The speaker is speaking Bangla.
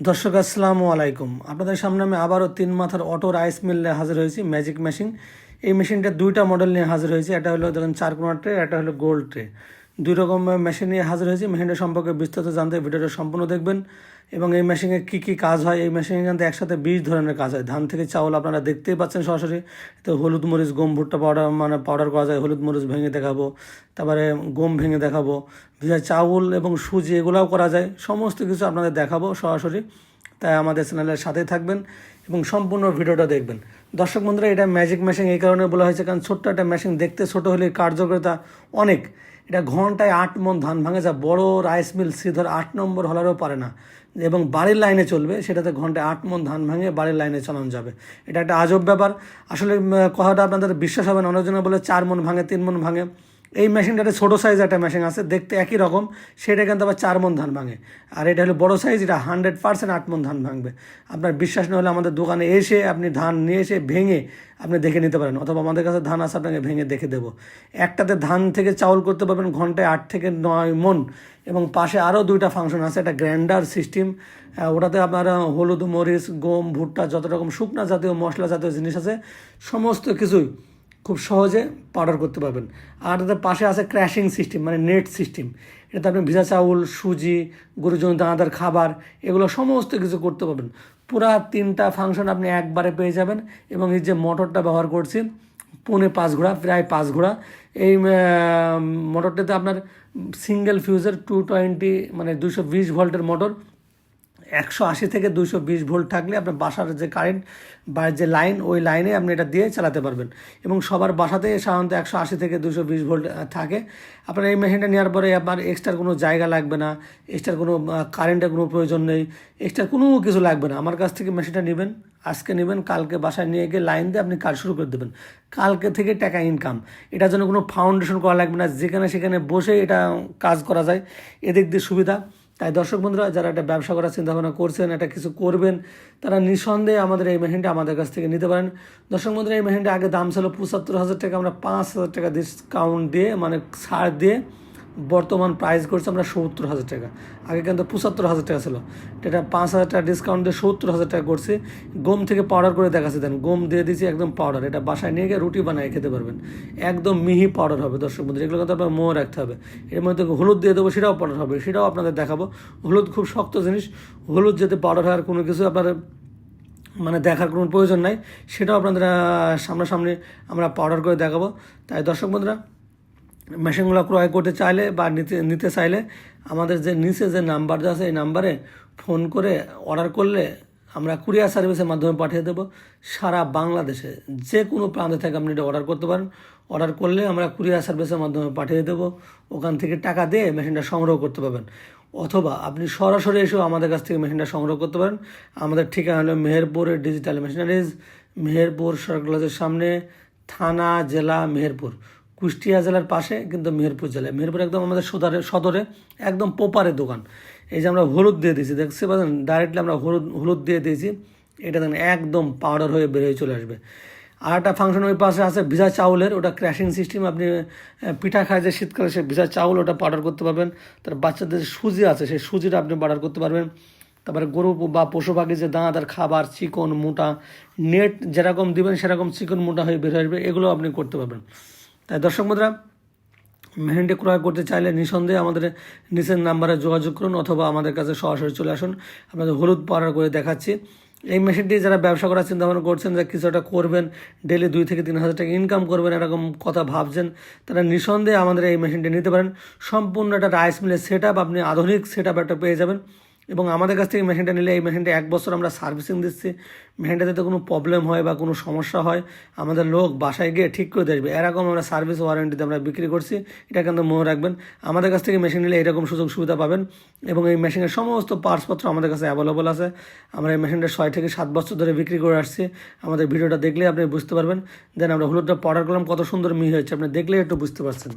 দর্শক, আসসালামু আলাইকুম। আপনাদের সামনে আমি আবারও তিন মাথার অটো রাইস মিল নিয়ে হাজির হয়েছি, ম্যাজিক মেশিন। এই মেশিনটা দুইটা মডেল নিয়ে হাজির হয়েছে, এটা হলো ধরেন চার কোনা ট্রে একটা হলো গোল্ড ট্রে। দুই রকম মেশিন নিয়ে হাজির হয়েছি। মেশিনটা সম্পর্কে বিস্তারিত জানতে ভিডিওটা সম্পূর্ণ দেখবেন। এবং এই মেশিনে কী কী কাজ হয়? এই মেশিনে কিন্তু একসাথে বিশ ধরনের কাজ হয়। ধান থেকে চাউল আপনারা দেখতেই পাচ্ছেন সরাসরি। তো হলুদ, মরিচ, গম, ভুট্টা পাউডার মানে পাউডার করা যায়। হলুদ, মরিচ ভেঙে দেখাবো। তারপরে গম ভেঙে দেখাবো। ভিজা চাউল এবং সুজি এগুলাও করা যায়। সমস্ত কিছু আপনাদের দেখাবো সরাসরি। তাই আমাদের চ্যানেলের সাথে থাকবেন এবং সম্পূর্ণ ভিডিওটা দেখবেন। দর্শক বন্ধুরা, এটা ম্যাজিক মেশিন এই কারণে বলা হয়েছে, কারণ ছোট্ট একটা মেশিন দেখতে ছোট হলে কার্যকারিতা অনেক। এটা ঘন্টায় আট মন ধান ভাঙে যা বড় রাইস মিল শ্রীধর আট নম্বর হলারও পারে না। এবং বাড়ির লাইনে চলবে, সেটাতে ঘন্টায় আট মন ধান ভাঙে বাড়ির লাইনে চালানো যাবে। এটা একটা আজব ব্যাপার। আসলে কথাটা আপনাদের বিশ্বাস হবে না অনেকজনে বলে চার মন ভাঙে, তিন মন ভাঙে। এই মেশিনটাতে ছোটো সাইজ একটা মেশিন আছে, দেখতে একই রকম। সেটা কিন্তু আবার চার মন ধান ভাঙে। আর এটা হলো বড়ো সাইজ এটা হান্ড্রেড পার্সেন্ট আট মন ধান ভাঙবে। আপনার বিশ্বাস না হলে আমাদের দোকানে এসে আপনি ধান নিয়ে এসে ভেঙে আপনি দেখে নিতে পারেন। অথবা আমাদের কাছে ধান আছে, আপনাকে ভেঙে দেখে দেবো। একটাতে ধান থেকে চাউল করতে পারবেন ঘন্টায় আট থেকে নয় মন। এবং পাশে আরও দুইটা ফাংশন আছে, একটা গ্র্যান্ডার সিস্টেম ওটাতে আপনার হলুদ, মরিচ, গম, ভুট্টা, যত রকম শুকনা জাতীয় মশলা জাতীয় জিনিস আছে, সমস্ত কিছুই খুব সহজে পাউডার করতে পারবেন। আর তাদের পাশে আছে ক্র্যাশিং সিস্টেম মানে নেট সিস্টেম এটাতে আপনি ভিজা চাউল, সুজি, গরুজনিত দানাদার খাবার, এগুলো সমস্ত কিছু করতে পারবেন। পুরা তিনটা ফাংশন আপনি একবারে পেয়ে যাবেন এবং এই যে মোটরটা ব্যবহার করছি, পৌনে পাঁচ ঘোড়া, প্রায় পাঁচ ঘোড়া। এই মোটরটাতে আপনার সিঙ্গেল ফিউজের টু টোয়েন্টি মানে দুশো বিশ ভোল্টের মোটর একশো আশি থেকে দুশো বিশ ভোল্ট থাকলে আপনার বাসার যে কারেন্ট বা যে লাইন ওই লাইনে আপনি এটা দিয়ে চালাতে পারবেন। এবং সবার বাসাতে সাধারণত একশো আশি থেকে দুশো বিশ ভোল্ট থাকে। আপনার এই মেশিনটা নেওয়ার পরে আপনার এক্সট্রা কোনো জায়গা লাগবে না এক্সট্রা কোনো কারেন্টের কোনো প্রয়োজন নেই এক্সট্রা কোনো কিছু লাগবে না। আমার কাছ থেকে মেশিনটা নেবেন, আজকে নেবেন, কালকে বাসায় নিয়ে গিয়ে লাইন দিয়ে আপনি কাজ শুরু করে দেবেন। কালকে থেকে টাকা ইনকাম এটার জন্য কোনো ফাউন্ডেশন করা লাগবে না, যেখানে সেখানে বসে এটা কাজ করা যায়। এদিক দিয়ে সুবিধা। তাই দর্শক বন্ধুরা, যারা একটা ব্যবসা করার চিন্তা ভাবনা করছেন এটা কিছু করবেন, তারা নিঃসন্দেহে আমাদের এই মেশিনটা আমাদের কাছ থেকে নিতে পারেন। দর্শক বন্ধুরা, এই মেশিনটা আগে দাম ছিল পঁচাত্তর হাজার টাকা, আমরা পাঁচ হাজার টাকা ডিসকাউন্ট দিয়ে মানে ছাড় দিয়ে বর্তমান প্রাইস করছে আমরা সত্তর হাজার টাকা। আগে কিন্তু পঁচাত্তর হাজার টাকা ছিল। এটা পাঁচ হাজার টাকা ডিসকাউন্ট দিয়ে সত্তর হাজার টাকা করছে। গম থেকে পাউডার করে দেখাচ্ছে, দেন গম দিয়ে দিয়েছি একদম পাউডার এটা বাসায় নিয়ে গিয়ে রুটি বানিয়ে খেতে পারবেন। একদম মিহি পাউডার হবে, দর্শক বন্ধু এগুলো কিন্তু আপনার মোহ রাখতে হবে। এর মধ্যে হলুদ দিয়ে দেবো, সেটাও পাউডার হবে। সেটাও আপনাদের দেখাবো। হলুদ খুব শক্ত জিনিস। হলুদ যাতে পাউডার হয় আর কোনো কিছু আপনার মানে দেখার কোনো প্রয়োজন নাই, সেটাও আপনাদের সামনাসামনি আমরা পাউডার করে দেখাবো। তাই দর্শক বন্ধুরা মেশিনগুলো ক্রয় করতে চাইলে বা নিতে নিতে চাইলে আমাদের যে নিচে যে নাম্বার আছে, এই নাম্বারে ফোন করে অর্ডার করলে আমরা কুরিয়ার সার্ভিসের মাধ্যমে পাঠিয়ে দেবো। সারা বাংলাদেশে যে কোনো প্রান্তে থেকে আপনি এটা অর্ডার করতে পারেন। অর্ডার করলে আমরা কুরিয়ার সার্ভিসের মাধ্যমে পাঠিয়ে দেবো। ওখান থেকে টাকা দিয়ে মেশিনটা সংগ্রহ করতে পারবেন। অথবা আপনি সরাসরি এসেও আমাদের কাছ থেকে মেশিনটা সংগ্রহ করতে পারেন। আমাদের ঠিকানা হলো মেহেরপুরের ডিজিটাল মেশিনারিজ, মেহেরপুর সরকারের সামনে, থানা, জেলা, মেহেরপুর। কুষ্টিয়া জেলার পাশে, কিন্তু মেহেরপুর জেলায়। মেহেরপুর একদম আমাদের সদরে সদরে, একদম পোপারে দোকান। এই যে আমরা হলুদ দিয়ে দিয়েছি দেখছি পাচ্ছেন? ডাইরেক্টলি আমরা হলুদ হলুদ দিয়ে দিয়েছি। এটা দেখেন, একদম পাউডার হয়ে বের হয়ে চলে আসবে। আর একটা ফাংশন ওই পাশে আছে, ভিজা চাউলের। ওটা ক্র্যাশিং সিস্টেম আপনি পিঠা খায় যে শীতকালে সে ভিজা চাউল ওটা পাউডার করতে পারবেন। তার বাচ্চাদের সুজি আছে, সেই সুজিটা আপনি পাউডার করতে পারবেন। তারপরে গরু বা পশু পাখি যে দানাদার খাবার, চিকন মোটা নেট যেরকম দিবেন, সেরকম চিকন মোটা হয়ে বের আসবে। এগুলো আপনি করতে পারবেন। তাই দর্শক বন্ধুরা মেহেন্ডি ক্রয় করতে চাইলে নিঃসন্দেহে আমাদের নিচের নাম্বারে যোগাযোগ করুন অথবা আমাদের কাছে সরাসরি চলে আসুন। আপনাদের হলুদ পাউডার করে দেখাচ্ছি। এই মেশিনটি যারা ব্যবসা করার চিন্তা ভাবনা করছেন যে কিছু একটা করবেন ডেলি দুই থেকে তিন হাজার টাকা ইনকাম করবেন এরকম কথা ভাবছেন, তারা নিঃসন্দেহে আমাদের এই মেশিনটি নিতে পারেন। সম্পূর্ণ একটা রাইস মিলের সেট আপনি আধুনিক সেট একটা পেয়ে যাবেন। এবং আমাদের কাছ থেকে মেশিনটা নিলে এই মেশিনটা এক বছর আমরা সার্ভিসিং দিচ্ছি। মেশিনটাতে যদি কোনো প্রবলেম হয় বা কোনো সমস্যা হয়, আমাদের লোক বাসায় গিয়ে ঠিক করে দেবে এরকম আমরা সার্ভিস ওয়ারেন্টিতে আমরা বিক্রি করছি, এটা কিন্তু মনে রাখবেন। আমাদের কাছ থেকে মেশিন নিলে এরকম সুযোগ সুবিধা পাবেন এবং এই মেশিনের সমস্ত পার্টসপত্র আমাদের কাছে অ্যাভেলেবল আছে। আমরা এই মেশিনটা ছয় থেকে সাত বছর ধরে বিক্রি করে আসছি। আমাদের ভিডিওটা দেখলে আপনি বুঝতে পারবেন। দেন আমরা হলুদটা পাউডার করলাম, কত সুন্দর মিহি হয়েছে। আপনি দেখলেই একটু বুঝতে পারছেন।